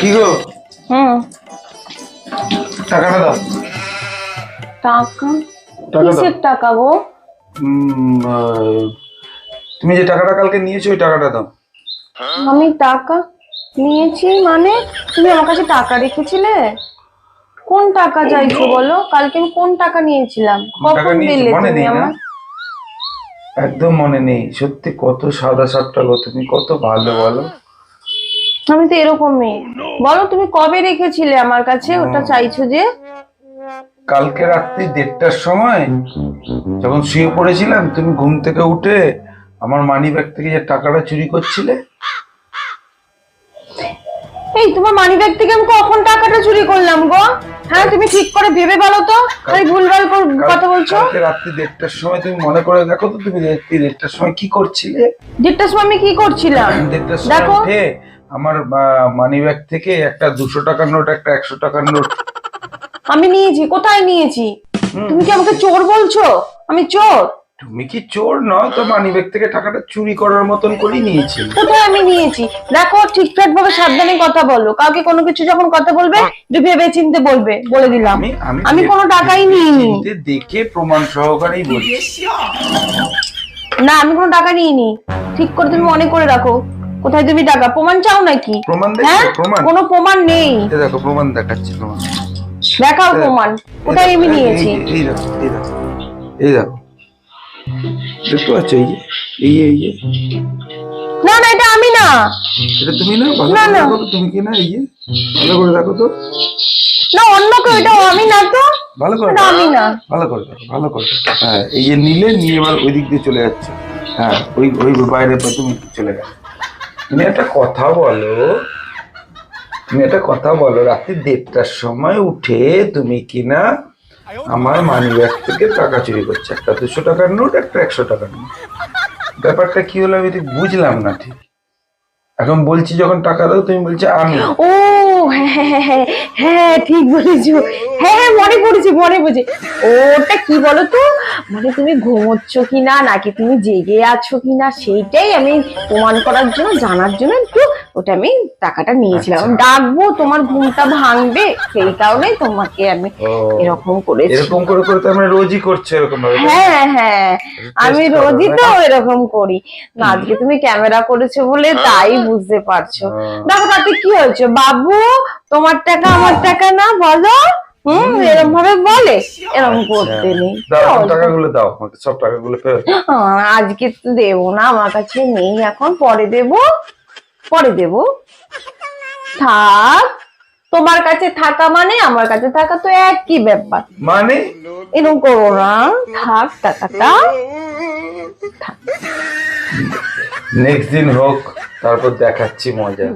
কি গো? হুম। টাকাটা দাও। টাকা? টাকা কিসের টাকা গো? তুমি যে টাকাটা কালকে নিয়েছো ওই টাকাটা দাও। আমি টাকা নিয়েছি মানে? তুমি আমার কাছে টাকা রেখেছিলে? কোন টাকা চাইছো বলো? কালকে আমি কোন টাকা নিয়েছিলাম? কখন দিলে তুমি আমার? একদম মনে নেই। সত্যি কত সাদা সাপটা গো তুমি কত ভালো বলো। আমি তো এরকমই। বলো তুমি কবে রেখেছিলে আমার কাছে? ওটা চাইছো যে? কালকে রাত্রি দেড়টার সময় যখন শুয়ে পড়েছিলাম তুমি ঘুম থেকে উঠে আমার মানি ব্যাগ থেকে যে টাকাটা চুরি করছিলে? এই তোমার মানি ব্যাগ থেকে আমি কখন টাকাটা চুরি করলাম গো? হ্যাঁ তুমি ঠিক করে ভেবে বলো তো। আমি ভুলভাল কথা বলছো। কালকে রাত্রি দেড়টার সময় তুমি মনে করে দেখো তো তুমি রাত্রি দেড়টার সময় কি করছিলে? দেড়টার সময় আমি কি করছিলাম? দেড়টার সময় দেখো। আমার মানি ব্যাগ থেকে একটা দুশো টাকার নোট একটা একশো টাকার নোট আমি নিয়েছি কোথায় নিয়েছি? তুমি কি আমাকে চোর বলছো? আমি চোর। তুমি কি চোর নয়? তো মানি ব্যাগ থেকে টাকাটা চুরি করার মতন করেই নিয়েছি। কোথায় আমি নিয়েছি? দেখো ঠিকঠাক ভাবে সাবধানে কথা বলো। কাউকে কোনো কিছু যখন কথা বলবে একটু ভেবে চিনতে বলবে বলে দিলাম। আমি কোনো টাকাই নিইনি। দেখে প্রমাণ সহকারেই বলছি। না আমি কোনো টাকা নিইনি। ঠিক করে তুমি মনে করে রাখো। কোথায় তুমি টাকা? প্রমাণ চাও নাকি? প্রমাণ হ্যাঁ? কোনো প্রমাণ নেই। দেখো প্রমাণ দেখাচ্ছি প্রমাণ। দেখাও প্রমাণ। কোথায় আমি নিয়েছি? এই- দেখো এই দেখো এই দেখো। দেখতে পাচ্ছ এই না না এটা আমি না। এটা তুমি না না, না। তুমি কি না এই ভালো করে দেখো তো। না অন্য কেউ এটা আমি না তো। ভালো করে আমি না। ভালো করে দেখো ভালো করে। হ্যাঁ এই যে নিলে নিয়ে এবার ওই দিক দিয়ে চলে যাচ্ছে। হ্যাঁ ওই ওই বাইরে তুমি চলে গেছো তুমি একটা কথা বলো। তুমি একটা কথা বলো, রাত্রি দেড়টার সময় উঠে তুমি কিনা আমার মানি ব্যাগ থেকে টাকা চুরি করছে। একটা দুশো টাকার নোট একটা একশো টাকার নোট ব্যাপারটা কি হলো আমি ঠিক বুঝলাম না ঠিক। এখন বলছি যখন টাকা দাও, তুমি বলছো আমি। ও হ্যাঁ হ্যাঁ হ্যাঁ হ্যাঁ ঠিক বলেছ। হ্যাঁ হ্যাঁ মনে পড়েছে মনে পড়েছে। ওটা কি বলো তো মানে তুমি ঘুমোচ্ছ কিনা, নাকি তুমি জেগে আছো কিনা, সেইটাই আমি প্রমাণ করার জন্য, জানার জন্য একটু ওটা আমি টাকাটা নিয়েছিলাম। আচ্ছা। ডাকবো তোমার ঘুমটা ভাঙবে সেই কারণে তোমাকে আমি এরকম করেছি। এরকম করে করে তো আমরা রোজই করছে এরকম ভাবে হ্যাঁ হ্যাঁ। আমি রোজই তো? এরকম করি। না আজকে তুমি ক্যামেরা করেছ বলে তাই বুঝতে পারছ। হ্যাঁ। দেখো তাতে কি হয়েছে? বাবু তোমার টাকা আমার টাকা না বলো। হুম এরকম ভাবে বলে। এরকম করতে নেই। টাকাগুলো দাও। সব টাকাগুলো ফেরত আজকে তো দেবো না আমার কাছে নেই। এখন পরে দেবো। পরে দেব। থাক তোমার কাছে থাকা মানে আমার কাছে থাকা তো একই ব্যাপার। মানে? এরকম করো না। থাক টাকাটা নেক্সট দিন হোক তারপর দেখাচ্ছি মজা।